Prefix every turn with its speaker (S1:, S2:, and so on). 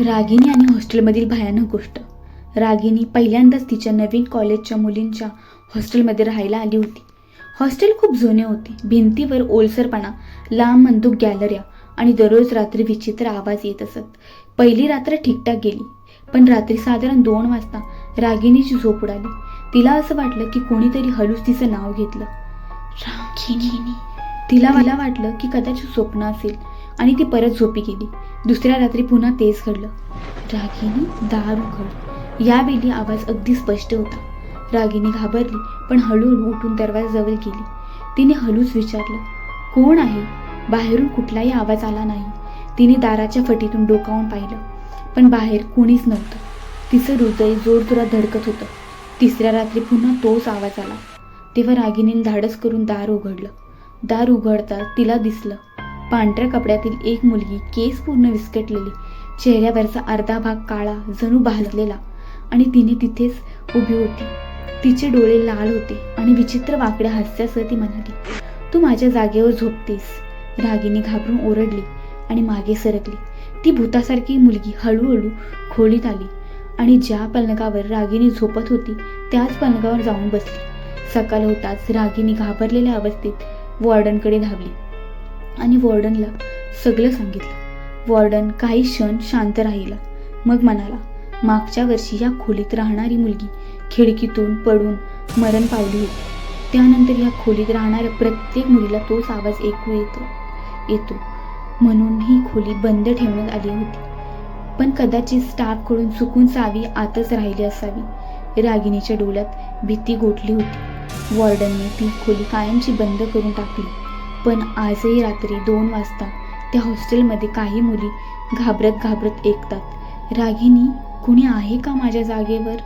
S1: रागिनी आणि हॉस्टेलमधील भयानक गोष्ट. रागिनी पहिल्यांदाच तिच्या नवीन कॉलेजच्या मुलींच्या हॉस्टेलमध्ये राहायला आली होती. हॉस्टेल खूप जुने होते. भिंतीवर ओलसरपणा लांब मंदूक गॅलऱ्या आणि दररोज रात्री विचित्र आवाज येत असत. पहिली रात्र ठीकठाक गेली पण रात्री साधारण दोन वाजता रागिनीची झोप उडाली. तिला असं वाटलं की कोणीतरी हळूच तिचं नाव घेतलं. रागिनी तिला मला वाटलं की कदाचित स्वप्न असेल. आणि ती परत झोपी गेली. दुसऱ्या रात्री पुन्हा तेच घडलं. रागिनी दार उघड यावेळी आवाज अगदी स्पष्ट होता. रागीने घाबरली पण हळूहळू उठून दरवाजाजवळ गेली. तिने हळूच विचारलं कोण आहे? बाहेरून कुठलाही आवाज आला नाही. तिने दाराच्या फटीतून डोकावून पाहिलं पण बाहेर कोणीच नव्हतं. तिचं हृदय जोरजोरात धडकत होतं. तिसऱ्या रात्री पुन्हा तोच आवाज आला. तेव्हा रागिनीने धाडस करून दार उघडलं. दार उघडता तिला दिसलं पांढऱ्या कपड्यातील एक मुलगी केस पूर्ण विस्कटलेली. चेहऱ्यावरचा अर्धा भाग काळा जणू भाजलेला आणि तिने तिथेच उभी होती. तिचे डोळे लाल होते आणि विचित्र वाकड्या हास्यासह ती म्हणाली तू माझ्या जागेवर झोपतेस. रागिनी घाबरून ओरडली आणि मागे सरकली. ती भूतासारखी मुलगी हळूहळू खोलीत आली आणि ज्या पलंगावर रागिनी झोपत होती त्याच पलंगावर जाऊन बसली. सकाळ होताच रागिनी घाबरलेल्या अवस्थेत वॉर्डनकडे धावली. आणि वॉर्डनला सगळं सांगितलं. वॉर्डन काही क्षण शांत राहिला. मग म्हणाला मागच्या वर्षी या खोलीत राहणारी मुलगी खिडकीतून पडून मरण पावली होती. त्यानंतर या खोलीत राहणाऱ्या प्रत्येक मुलीला तोच आवाज ऐकू येतो येतो. म्हणून ही खोली बंद ठेवण्यात आली होती. पण कदाचित स्टाफकडून चुकून चावी आतच राहिली असावी. रागिणीच्या डोळ्यात भीती गोठली होती. वॉर्डनने ती खोली कायमची बंद करून टाकली. पण आजही रात्री दोन वाजता त्या हॉस्टेलमध्ये काही मुली घाबरत घाबरत ऐकतात. रागिनी कुणी आहे का माझ्या जागेवर?